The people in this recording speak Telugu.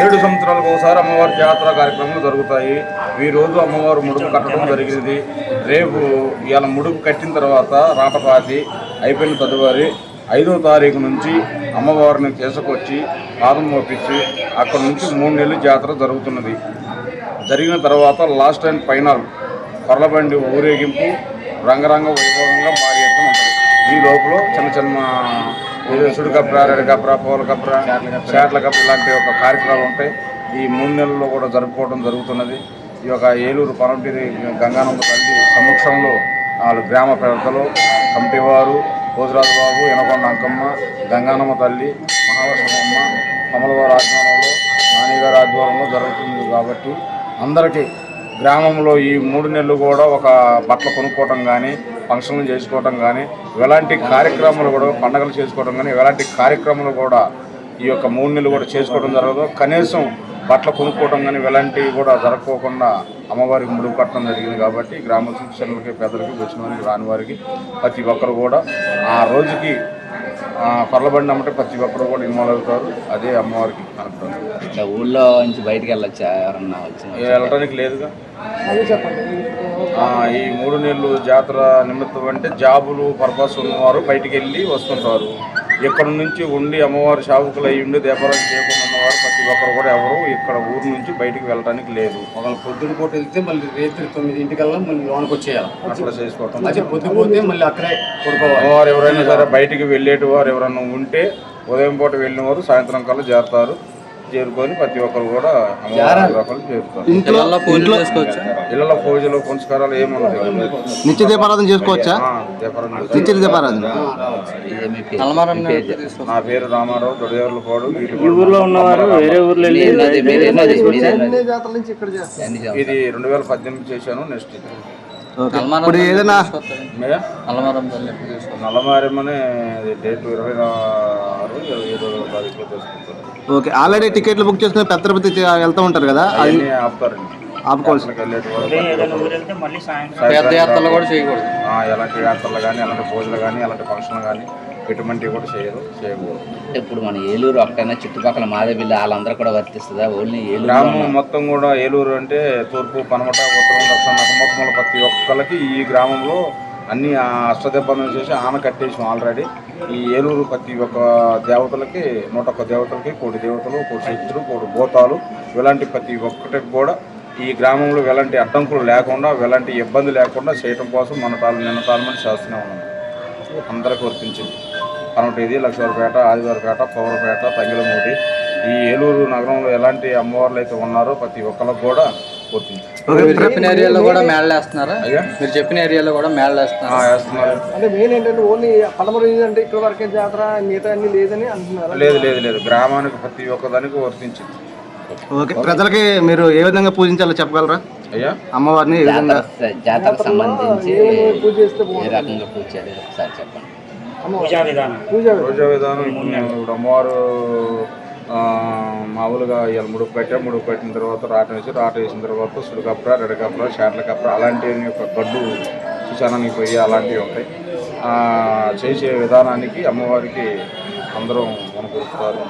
ఏడు సంవత్సరాలకు ఒకసారి అమ్మవారి జాతర కార్యక్రమాలు జరుగుతాయి. ఈ రోజు అమ్మవారు ముడుపు కట్టడం జరిగింది. రేపు ఇవాళ ముడుపు కట్టిన తర్వాత రాటపాతి అయిపోయిన తదుపరి ఐదో తారీఖు నుంచి అమ్మవారిని తీసుకొచ్చి పాదం మోపించి అక్కడ నుంచి మూడు నెలలు జాతర జరుగుతున్నది. జరిగిన తర్వాత లాస్ట్ అండ్ ఫైనల్ కొరలబండి ఊరేగింపు రంగరంగ వైభవంగా భారీ ఎత్తున ఉంటుంది. ఈ లోపల చిన్న చిన్న సుడి కప్ర రెడ్ కప్ర పూల కప్ర చేట్ల కప్ర. ఇలాంటి ఒక కార్యక్రమాలు ఉంటాయి. ఈ మూడు నెలల్లో కూడా జరుపుకోవడం జరుగుతున్నది. ఈ యొక్క ఏలూరు పరంపిరి గంగానమ్మ తల్లి సమక్షంలో వాళ్ళు గ్రామ పెద్దలు కమిటీ వారు భోజరాజు బాబు ఎనకొండ అంకమ్మ గంగానమ్మ తల్లి మహాలక్ష్మమ్మ కమలవారి ఆధ్వర్యంలో నానిగారి ఆధ్వర్యంలో జరుగుతుంది కాబట్టి అందరికీ గ్రామంలో ఈ మూడు నెలలు కూడా ఒక బట్టలు కొనుక్కోవటం కానీ ఫంక్షన్లు చేసుకోవటం కానీ ఎలాంటి కార్యక్రమాలు కూడా పండగలు చేసుకోవడం కానీ ఎలాంటి కార్యక్రమాలు కూడా ఈ యొక్క మూడు నెలలు కూడా చేసుకోవడం జరగదు. కనీసం బట్టలు కొనుక్కోవడం కానీ ఇలాంటివి కూడా జరగకోకుండా అమ్మవారికి ముడుపు కట్టడం జరిగింది కాబట్టి గ్రామ శిక్షణలకి పెద్దలకి వచ్చిన వారికి రాని వారికి ప్రతి ఒక్కరు కూడా ఆ రోజుకి కొర్లబండి అమ్మటే ప్రతి ఒక్కరు కూడా ఇన్వాల్వ్ అవుతారు. అదే అమ్మవారికి ఇట్లా ఊళ్ళో నుంచి బయటికి వెళ్ళొచ్చా? ఎవరన్నా వచ్చిన వెళ్ళటానికి లేదుగా. ఆ, ఈ మూడు నెలలు జాతర నిమిత్తం అంటే జాబులు పర్పస్ ఉన్నవారు బయటికి వెళ్ళి వస్తుంటారు. ఇక్కడ నుంచి ఉండి అమ్మవారి షాపుకులు అయ్యి ఉండి వ్యాపారం చేయకుండా ఉన్నవారు ప్రతి ఒక్కరు కూడా ఎవరు ఇక్కడ ఊరు నుంచి బయటికి వెళ్ళడానికి లేదు. ఒకవేళ పొద్దున పూట వెళ్తే మళ్ళీ రేత్రి తొమ్మిదింటికల్లా మళ్ళీ లోనికి వచ్చేయాలి. అట్లా చేసుకోవటం అదే పొద్దున పోతే మళ్ళీ అక్కడే పడుకోవాలి. అమ్మవారు ఎవరైనా సరే బయటికి వెళ్ళేటి వారు ఎవరైనా ఉంటే ఉదయం పూట వెళ్ళిన వారు సాయంత్రం కల్లా చేరుతారు చేరుకొని ప్రతి ఒక్కరు కూడా అమ్మవారి చేరుతారు. ఇంట్లో పూజలు పునస్కారాలు ఏముంటాయి నిత్య దీపారాధన చేసుకోవచ్చా. నిత్య దీపారాధన. నా పేరు రామారావు దొడదేవర్ల పాడు ఈ ఊర్లో ఉన్నవారు వేరే ఊర్లో. ఇది రెండు వేల పద్దెనిమిది చేశాను నెక్స్ట్ ఇప్పుడు ఏదైనా నల్లమారేమనే డేట్ ఇరవై ఆరు ఇరవై ఏడో తారీఖులో చేసుకుంటారు. ఓకే ఆల్రెడీ టికెట్లు బుక్ చేసుకుని పెద్ద తిరుపతి వెళ్తూ ఉంటారు కదా అది ఆపుకోవాల్సి పెద్ద యాత్రలు కూడా చేయకూడదు. ఆ, ఎలాంటి యాత్రలు కానీ ఎలాంటి పూజలు కానీ ఎలాంటి ఫంక్షన్లు కానీ ఎటువంటివి కూడా చేయరు చేయకూడదు. అంటే ఇప్పుడు మన ఏలూరు ఒకటైనా చుట్టుపక్కల మాదేపల్లి వాళ్ళందరూ కూడా వర్తిస్తుందా? ఓన్లీ ఏలూరు గ్రామం మొత్తం కూడా ఏలూరు అంటే తూర్పు పనమట ఉత్తరం దక్షిణ ప్రతి ఒక్కరికి ఈ గ్రామంలో అన్ని ఆ చేసి ఆన కట్టేసాం ఆల్రెడీ. ఈ ఏలూరు ప్రతి ఒక్క దేవతలకి నూట ఒక్క దేవతలకి కోటి దేవతలు కోటి శక్తులు కోటి భూతాలు ఇలాంటి ప్రతి ఒక్కటికి కూడా ఈ గ్రామంలో ఎలాంటి అడ్డంకులు లేకుండా ఎలాంటి ఇబ్బంది లేకుండా చేయటం కోసం మన తాను నిన్న తాళమని శాస్త్రం ఉన్నాం అందరికి వర్తించింది. పనమటేది లక్ష్మీపేట ఆదివారిపేట పౌరపేట తంగిలమూడి ఈ ఏలూరు నగరంలో ఎలాంటి అమ్మవార్లు అయితే ఉన్నారో ప్రతి ఒక్కరికి కూడా వర్తించింది మీరు చెప్పిన ఏరియాలో కూడా మేళ వేస్తున్నారా? అయ్యా మీరు చెప్పిన ఏరియాలో కూడా మేళ వేస్తున్నారా? అంటే మెయిన్ ఏంటంటే ఓన్లీ పదమూడు అంటే ఇక్కడ వరకే జాతర మిగతా అన్ని లేదని అంటున్నారు? లేదు లేదు లేదు. గ్రామానికి ప్రతి ఒక్కదానికి వర్తించింది. ఓకే ప్రజలకి మీరు ఏ విధంగా పూజించాలో చెప్పగలరా? అయ్యా? అమ్మవారిని ఏ విధంగా? జాతర జాతరకు సంబంధించి పూజ చేస్తే ఏ రకంగా పూజ చేయాలి? ఒకసారి చెప్పండి. పూజ విధానం. ఇప్పుడు నేను ఇప్పుడు అమ్మవారు మామూలుగా ఇవాళ ముడుపు పెట్టా ముడుపు కట్టిన తర్వాత రాట వేసి రాట వేసిన తర్వాత సుడికప్ర రెడకప్ర షాట్ల కప్ర అలాంటివి ఒక గడ్డు సుచానానికి పోయి అలాంటివి ఉంటాయి. చేసే విధానానికి అమ్మవారికి అందరం కొనుక్కొస్తారు